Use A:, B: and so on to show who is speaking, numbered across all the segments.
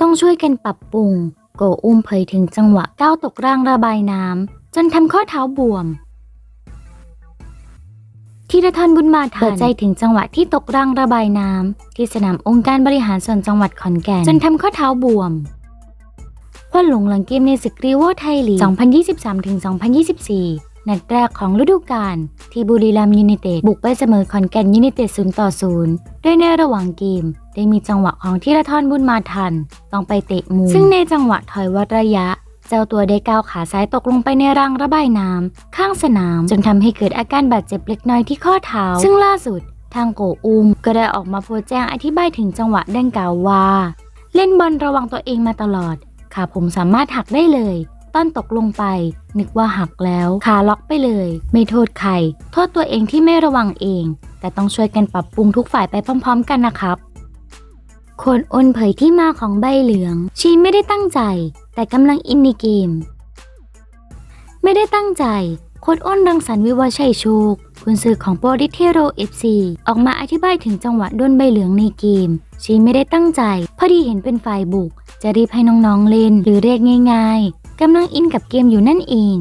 A: ต้องช่วยกันปรับปรุง โกอุ้มเผยถึงจังหวะก้าวตกร่างระบายน้ำจนทำข้อเท้าบวมธีรทรบุญมาทันเปิดใจถึงจังหวะที่ตกร่างระบายน้ำที่สนามองค์การบริหารส่วนจังหวัดขอนแก่นจนทำข้อเท้าบวมควันหลงหลังเกมในศึกรีโวไทยลีก 2023-2024 นัดแรกของฤดูกาลที่บุรีรัมยูไนเต็ดบุกไปเสมอขอนแก่นยูไนเต็ด0ต่อ0โดยในระหว่างเกม ได้มีจังหวะของธีรทรบุญมาทัน ต้องไปเตะมุมซึ่งในจังหวะถอยวัดระยะ เจ้าตัวได้ก้าวขาซ้ายตกลงไปในรางระบายน้ำข้างสนาม จนทำให้เกิดอาการบาดเจ็บเล็กน้อยที่ข้อเท้า ซึ่งล่าสุด ทางโกอุมก็ได้ออกมาโพสแจ้งอธิบายถึงจังหวะดังกล่าวว่า เล่นบอลระวังตัวเองมาตลอดขาผมสามารถหักได้เลย ตอนตกลงไป นึกว่าหักแล้วขาล็อกไปเลย ไม่โทษใคร โทษตัวเองที่ไม่ระวังเอง แต่ต้องช่วยกันปรับปรุงทุกฝ่ายไปพร้อม ๆ กันนะครับคนอ้นเผยที่มาของใบเหลือง ชีไม่ได้ตั้งใจ แต่กำลังอินในเกม ไม่ได้ตั้งใจค้ดอ้นรังสรรค์วิวัชัยโชคคุณซื้อของโปรดิเทโรเอฟซีออกมาอธิบายถึงจังหวะโดนใบเหลืองในเกม ชีไม่ได้ตั้งใจ พอดีเห็นเป็นฝ่ายบุก จะรีบให้น้องๆเล่นหรือเรียกง่าย ๆ กำลังอินกับเกมอยู่นั่นเอง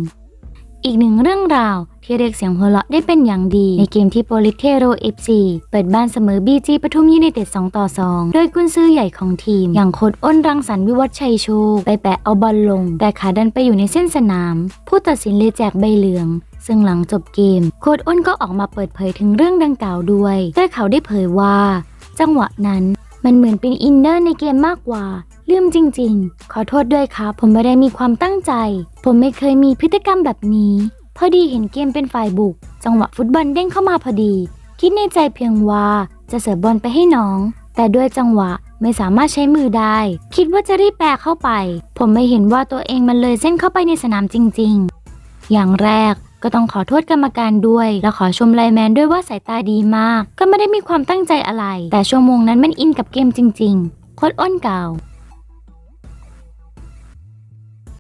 A: อีกหนึ่งเรื่องราวที่เรียกเสียงหัวเราะได้เป็นอย่างดี ในเกมที่โปลิเทโรเอฟซีเปิดบ้านเสมอบีจีปทุมยูไนเต็ด 2 ต่อ 2 โดยกุนซือใหญ่ของทีม อย่างโคดอ้นรังสรรค์วิวัฒชัยโชคไปแปะเอาบอลลง แต่ขาดันไปอยู่ในเส้นสนาม ผู้ตัดสินเลยแจกใบเหลือง ซึ่งหลังจบเกม โคดอ้นก็ออกมาเปิดเผยถึงเรื่องดังกล่าวด้วยโดยเขาได้เผยว่า จังหวะนั้นมันเหมือนเป็นอินเนอร์ในเกมมากกว่า ลืมจริงๆ ขอโทษด้วยครับ ผมไม่ได้มีความตั้งใจ ผมไม่เคยมีพฤติกรรมแบบนี้ พอดีเห็นเกมเป็นฝ่ายบุก จังหวะฟุตบอลเด้งเข้ามาพอดี คิดในใจเพียงว่าจะเสิร์ฟบอลไปให้น้อง แต่ด้วยจังหวะไม่สามารถใช้มือได้ คิดว่าจะรีบแปรเข้าไป ผมไม่เห็นว่าตัวเองมันเลยเส้นเข้าไปในสนามจริง ๆ อย่างแรกก็ต้องขอโทษกรรมการด้วย และขอชมไลแมนด้วยว่าสายตาดีมาก ก็ไม่ได้มีความตั้งใจอะไร แต่ชั่วโมงนั้นมันอินกับเกมจริง ๆ โค้ดอ้นเก่า